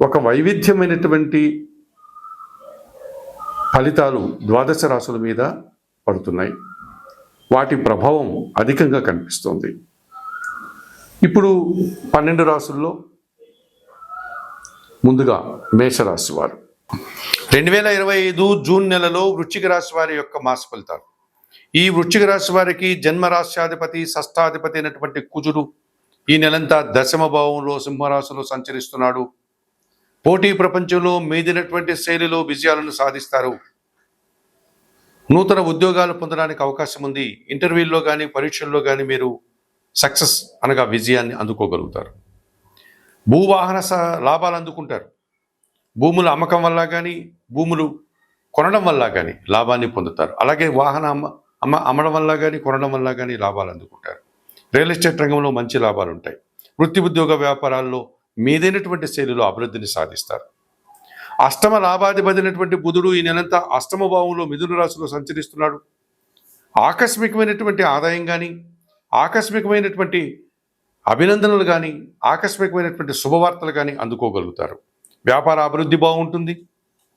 ఒక వైవిధ్యమైనటువంటి ఫలితాలు ద్వాదశ రాశుల మీద పడుతున్నాయి. వాటి ప్రభావం అధికంగా కనిపిస్తోంది. ఇప్పుడు పన్నెండు రాసుల్లో ముందుగా మేషరాశి వారు. రెండు వేల ఇరవై ఐదు జూన్ నెలలో వృశ్చిక రాశి వారి యొక్క మాస ఫలితాలు. ఈ వృశ్చిక రాశి వారికి జన్మరాశ్యాధిపతి షష్టాధిపతి అయినటువంటి కుజుడు ఈ నెలంతా దశమ భావంలో సింహరాశిలో సంచరిస్తున్నాడు. పోటీ ప్రపంచంలో మీదినటువంటి శైలిలో విజయాలను సాధిస్తారు. నూతన ఉద్యోగాలు పొందడానికి అవకాశం ఉంది. ఇంటర్వ్యూల్లో కానీ పరీక్షల్లో కానీ మీరు సక్సెస్ అనగా విజయాన్ని అందుకోగలుగుతారు. భూవాహన లాభాలు అందుకుంటారు. భూముల అమ్మకం వల్ల కానీ భూములు కొనడం వల్ల కానీ లాభాన్ని పొందుతారు. అలాగే వాహన అమ్మ అమ్మ అమ్మడం వల్ల కానీ కొనడం వల్ల కానీ లాభాలు అందుకుంటారు. రియల్ ఎస్టేట్ రంగంలో మంచి లాభాలు ఉంటాయి. వృత్తి ఉద్యోగ వ్యాపారాల్లో మీదైనటువంటి శైలిలో అభివృద్ధిని సాధిస్తారు. అష్టమ లాభాధిపతినటువంటి బుధుడు ఈ నెలంతా అష్టమ భావంలో మిథున రాశిలో సంచరిస్తున్నాడు. ఆకస్మికమైనటువంటి ఆదాయం కానీ ఆకస్మికమైనటువంటి అభినందనలు కానీ ఆకస్మికమైనటువంటి శుభవార్తలు కానీ అందుకోగలుగుతారు. వ్యాపార అభివృద్ధి బాగుంటుంది.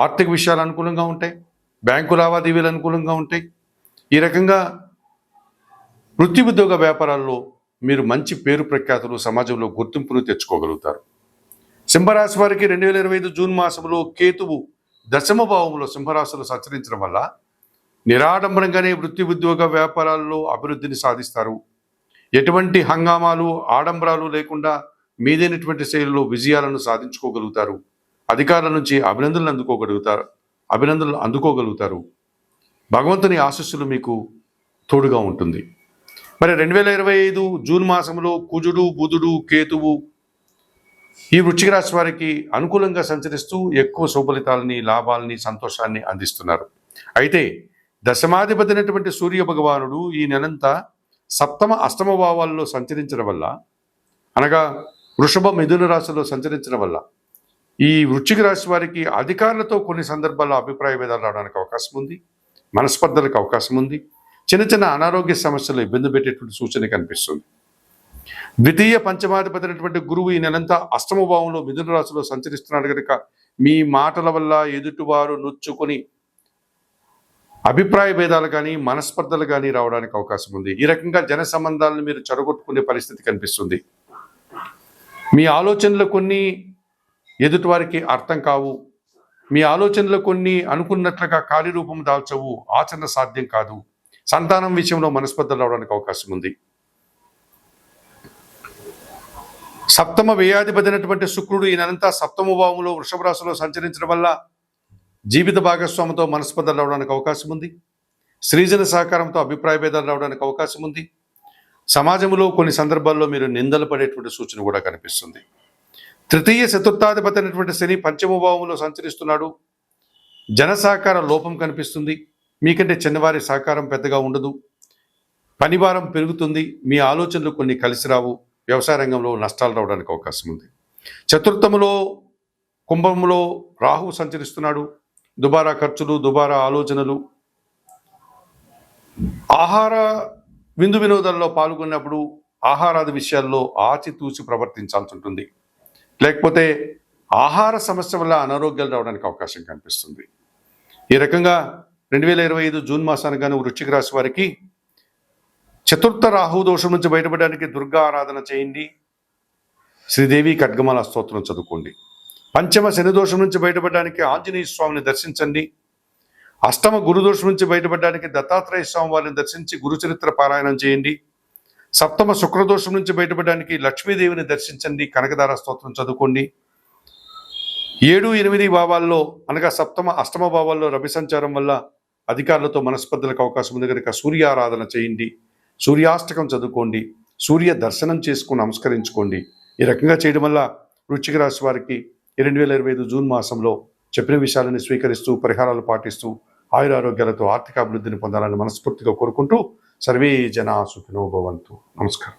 ఆర్థిక విషయాలు అనుకూలంగా ఉంటాయి. బ్యాంకు లావాదేవీలు అనుకూలంగా ఉంటాయి. ఈ రకంగా వృత్తి ఉద్యోగ వ్యాపారాల్లో మీరు మంచి పేరు ప్రఖ్యాతులు సమాజంలో గుర్తింపును తెచ్చుకోగలుగుతారు. సింహరాశి వారికి రెండు వేల ఇరవై ఐదు జూన్ మాసంలో కేతువు దశమ భావంలో సింహరాశులు సంచరించడం వల్ల నిరాడంబరంగానే వృత్తి ఉద్యోగ వ్యాపారాల్లో అభివృద్ధిని సాధిస్తారు. ఎటువంటి హంగామాలు ఆడంబరాలు లేకుండా మీదైనటువంటి శైలిలో విజయాలను సాధించుకోగలుగుతారు. అధికారుల నుంచి అభినందనలు అందుకోగలుగుతారు అభినందనలు అందుకోగలుగుతారు. భగవంతుని ఆశస్సులు మీకు తోడుగా ఉంటుంది. మరి రెండు వేల ఇరవై ఐదు జూన్ మాసంలో కుజుడు బుధుడు కేతువు ఈ వృశ్చిక రాశి వారికి అనుకూలంగా సంచరిస్తూ ఎక్కువ శుభలితాలని లాభాలని సంతోషాన్ని అందిస్తున్నారు. అయితే దశమాధిపతి అయినటువంటి సూర్య భగవానుడు ఈ నెలంతా సప్తమ అష్టమ భావాల్లో సంచరించడం వల్ల అనగా వృషభ మిథున రాశిలో సంచరించడం వల్ల ఈ వృశ్చిక రాశి వారికి అధికారులతో కొన్ని సందర్భాల్లో అభిప్రాయ భేదాలు రావడానికి అవకాశం ఉంది మనస్పర్ధలకు అవకాశం ఉంది. చిన్న చిన్న అనారోగ్య సమస్యలు ఇబ్బంది పెట్టేటువంటి సూచన కనిపిస్తుంది. ద్వితీయ పంచమాధిపతి అయినటువంటి గురువు ఈ నెలంతా అష్టమ భావంలో మిథున రాశిలో సంచరిస్తున్నాడు కనుక మీ మాటల వల్ల ఎదుటివారు నొచ్చుకొని అభిప్రాయ భేదాలు కానీ మనస్పర్ధలు కానీ రావడానికి అవకాశం ఉంది. ఈ రకంగా జన సంబంధాలను మీరు చెడగొట్టుకునే పరిస్థితి కనిపిస్తుంది. మీ ఆలోచనలు కొన్ని ఎదుటివారికి అర్థం కావు. మీ ఆలోచనలు కొన్ని అనుకున్నట్లుగా కార్యరూపం దాల్చవు. ఆచరణ సాధ్యం కాదు. సంతానం విషయంలో మనస్పర్ధలు రావడానికి అవకాశం ఉంది. సప్తమ వ్యయాధిపతినటువంటి శుక్రుడు ఈయనంతా సప్తమ భావంలో వృషభ రాశిలో సంచరించడం వల్ల జీవిత భాగస్వామితో మనస్పర్ధలు రావడానికి అవకాశం ఉంది. సృజన సహకారంతో అభిప్రాయ భేదాలు రావడానికి అవకాశం ఉంది. సమాజంలో కొన్ని సందర్భాల్లో మీరు నిందలు పడేటువంటి సూచన కూడా కనిపిస్తుంది. తృతీయ చతుర్థాధిపతి అయినటువంటి శని పంచమ భావంలో సంచరిస్తున్నాడు. జన సహకార లోపం కనిపిస్తుంది. మీకంటే చిన్నవారి సహకారం పెద్దగా ఉండదు. పనిభారం పెరుగుతుంది. మీ ఆలోచనలు కొన్ని కలిసి రావు. వ్యవసాయ రంగంలో నష్టాలు రావడానికి అవకాశం ఉంది. చతుర్థములో కుంభంలో రాహువు సంచరిస్తున్నాడు. దుబారా ఖర్చులు దుబారా ఆలోచనలు. ఆహార విందు వినోదాల్లో పాల్గొన్నప్పుడు ఆహారాది విషయాల్లో ఆచితూచి ప్రవర్తించాల్సి ఉంటుంది. లేకపోతే ఆహార సమస్య వల్ల అనారోగ్యాలు రావడానికి అవకాశం కనిపిస్తుంది. ఈ రకంగా రెండు వేల ఇరవై ఐదు జూన్ మాసానికి గాను వృశ్చిక రాశి వారికి చతుర్థ రాహు దోషం నుంచి బయటపడడానికి దుర్గా ఆరాధన చేయండి. శ్రీదేవి ఖడ్గమాల స్తోత్రం చదువుకోండి. పంచమ శని దోషం నుంచి బయటపడడానికి ఆంజనేయ స్వామిని దర్శించండి. అష్టమ గురుదోషం నుంచి బయటపడడానికి దత్తాత్రేయ స్వామి వారిని దర్శించి గురు చరిత్ర పారాయణం చేయండి. సప్తమ శుక్రదోషం నుంచి బయటపడడానికి లక్ష్మీదేవిని దర్శించండి. కనకదార స్తోత్రం చదువుకోండి. ఏడు ఎనిమిది భావాల్లో అనగా సప్తమ అష్టమ భావాల్లో రవి సంచారం వల్ల అధికారులతో మనస్పర్ధలకు అవకాశం ఉంది కనుక సూర్యారాధన చేయండి. సూర్యాష్టకం చదువుకోండి. సూర్య దర్శనం చేసుకుని నమస్కరించుకోండి. ఈ రకంగా చేయడం వల్ల వృశ్చిక రాశి వారికి రెండు వేల ఇరవై ఐదు జూన్ మాసంలో చెప్పిన విషయాలను స్వీకరిస్తూ పరిహారాలు పాటిస్తూ ఆయురారోగ్యాలతో ఆర్థిక అభివృద్ధిని పొందాలని మనస్ఫూర్తిగా కోరుకుంటూ సర్వే జనా సుఖినో భవంతు. నమస్కారం.